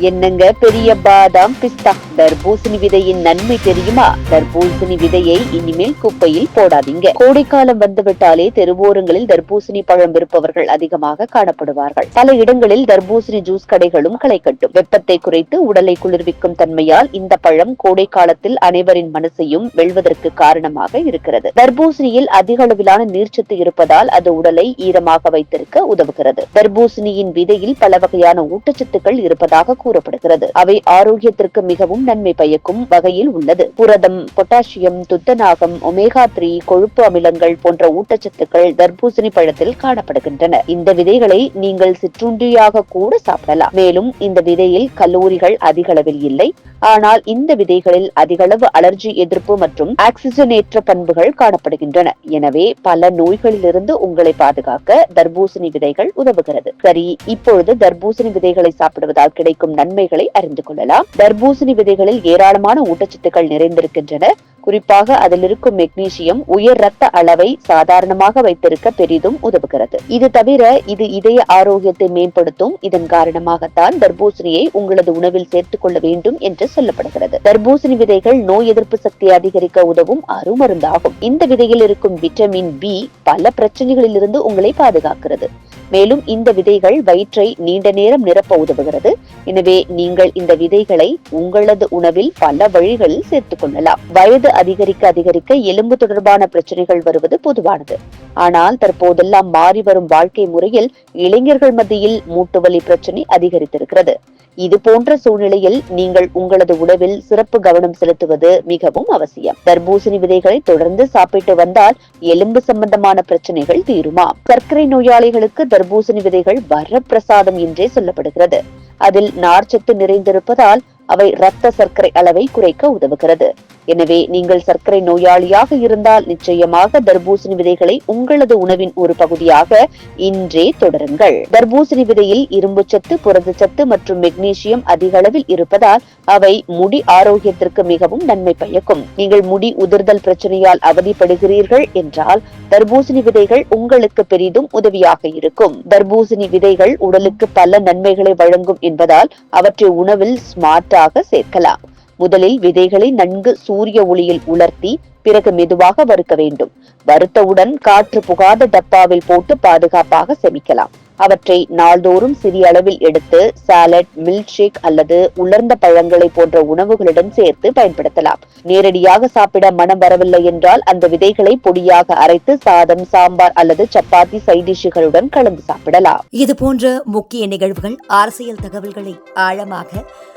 என்னங்க பெரிய பாதாம் பிஸ்தா? தர்பூசணி விதையின் நன்மை தெரியுமா? தர்பூசணி விதையை இனிமேல் குப்பையில் போடாதீங்க. கோடைக்காலம் வந்துவிட்டாலே தெருவோரங்களில் தர்பூசணி பழம் விற்பவர்கள் அதிகமாக காணப்படுவார்கள். பல இடங்களில் தர்பூசணி ஜூஸ் கடைகளும் களை கட்டும் வெப்பத்தை குறைத்து உடலை குளிர்விக்கும் தன்மையால் இந்த பழம் கோடை காலத்தில் அனைவரின் மனசையும் வெல்வதற்கு காரணமாக இருக்கிறது. தர்பூசணியில் அதிக அளவிலான நீர்ச்சத்து இருப்பதால் அது உடலை ஈரமாக வைத்திருக்க உதவுகிறது. தர்பூசணியின் விதையில் பல வகையான ஊட்டச்சத்துக்கள் இருப்பதாக கூறப்படுகிறது. அவை ஆரோக்கியத்திற்கு மிகவும் நன்மை பயக்கும் வகையில் உள்ளது. புரதம் பொட்டாசியம் துத்தநாகம் ஒமேகா த்ரீ கொழுப்பு அமிலங்கள் போன்ற ஊட்டச்சத்துக்கள் தர்பூசணி பழத்தில் காணப்படுகின்றன. இந்த விதைகளை நீங்கள் சிற்றுண்டியாக கூட சாப்பிடலாம். மேலும் இந்த விதையில் கல்லூரிகள் அதிக அளவில் இல்லை. ஆனால் இந்த விதைகளில் அதிகளவு அலர்ஜி எதிர்ப்பு மற்றும் ஆக்சிஜனேற்ற பண்புகள் காணப்படுகின்றன. எனவே பல நோய்களிலிருந்து உங்களை பாதுகாக்க தர்பூசணி விதைகள் உதவுகிறது. சரி இப்பொழுது தர்பூசணி விதைகளை சாப்பிடுவதால் கிடைக்கும் நன்மைகளை அறிந்து கொள்ளலாம். தர்பூசணி விதைகளில் ஏராளமான ஊட்டச்சத்துக்கள் நிறைந்திருக்கின்றன. குறிப்பாக அதில் இருக்கும் மெக்னீசியம் உயர் ரத்த அளவை சாதாரணமாக வைத்திருக்க பெரிதும் உதவுகிறது. இது தவிர இது இதய ஆரோக்கியத்தை மேம்படுத்தும் இதன் காரணமாகத்தான் தர்பூசணியை உங்களது உணவில் சேர்த்துக் கொள்ள வேண்டும் என்று சொல்லப்படுகிறது. தர்பூசணி விதைகள் நோய் எதிர்ப்பு சக்தியை அதிகரிக்க உதவும் அருமருந்தாகும். இந்த விதையில் இருக்கும் விட்டமின் பி பல பிரச்சனைகளிலிருந்து உங்களை பாதுகாக்கிறது. மேலும் இந்த விதைகள் வயிற்றை நீண்ட நேரம் நிரப்ப உதவுகிறது. எனவே நீங்கள் இந்த விதைகளை உங்களது உணவில் பல வழிகளில் சேர்த்துக் கொள்ளலாம். வயது அதிகரிக்க அதிகரிக்க எலும்பு தொடர்பான பிரச்சனைகள் வருவது பொதுவானது. ஆனால் தற்போதெல்லாம் மாறி வரும் வாழ்க்கை முறையில் இளைஞர்கள் மத்தியில் மூட்டு வலி பிரச்சனை அதிகரித்திருக்கிறது. இது போன்ற சூழ்நிலையில் நீங்கள் உங்களது உணவில் சிறப்பு கவனம் செலுத்துவது மிகவும் அவசியம். தர்பூசணி விதைகளை தொடர்ந்து சாப்பிட்டு வந்தால் எலும்பு சம்பந்தமான பிரச்சனைகள் தீருமா? சர்க்கரை நோயாளிகளுக்கு தர்பூசணி விதைகள் வரப்பிரசாதம் என்றே சொல்லப்படுகிறது. அதில் நார்ச்சத்து நிறைந்திருப்பதால் அவை இரத்த சர்க்கரை அளவை குறைக்க உதவுகிறது. எனவே நீங்கள் சர்க்கரை நோயாளியாக இருந்தால் நிச்சயமாக தர்பூசணி விதைகளை உங்களது உணவின் ஒரு பகுதியாக இன்றே தொடருங்கள். தர்பூசணி விதையில் இரும்புச்சத்து புரதச்சத்து மற்றும் மெக்னீசியம் அதிக அளவில் இருப்பதால் அவை முடி ஆரோக்கியத்திற்கு மிகவும் நன்மை பயக்கும். நீங்கள் முடி உதிர்தல் பிரச்சனையால் அவதிப்படுகிறீர்கள் என்றால் தர்பூசணி விதைகள் உங்களுக்கு பெரிதும் உதவியாக இருக்கும். தர்பூசணி விதைகள் உடலுக்கு பல நன்மைகளை வழங்கும் என்பதால் அவற்றை உணவில் ஸ்மார்ட்டாக சேர்க்கலாம். முதலில் விதைகளை நன்கு சூரிய ஒளியில் உலர்த்தி பிறகு மெதுவாக வறுக்க வேண்டும். வறுத்தவுடன் காற்று புகாத டப்பாவில் போட்டு பாதுகாப்பாக செமிக்கலாம். அவற்றை நாள்தோறும் சிறிய அளவில் எடுத்து சாலட் மில்க் ஷேக் அல்லது உலர்ந்த பழங்களை போன்ற உணவுகளுடன் சேர்த்து பயன்படுத்தலாம். நேரடியாக சாப்பிட மனம் வரவில்லை என்றால் அந்த விதைகளை பொடியாக அரைத்து சாதம் சாம்பார் அல்லது சப்பாத்தி சைடிஷுகளுடன் கலந்து சாப்பிடலாம். இது போன்ற முக்கிய நிகழ்வுகள் அரசியல் தகவல்களை ஆழமாக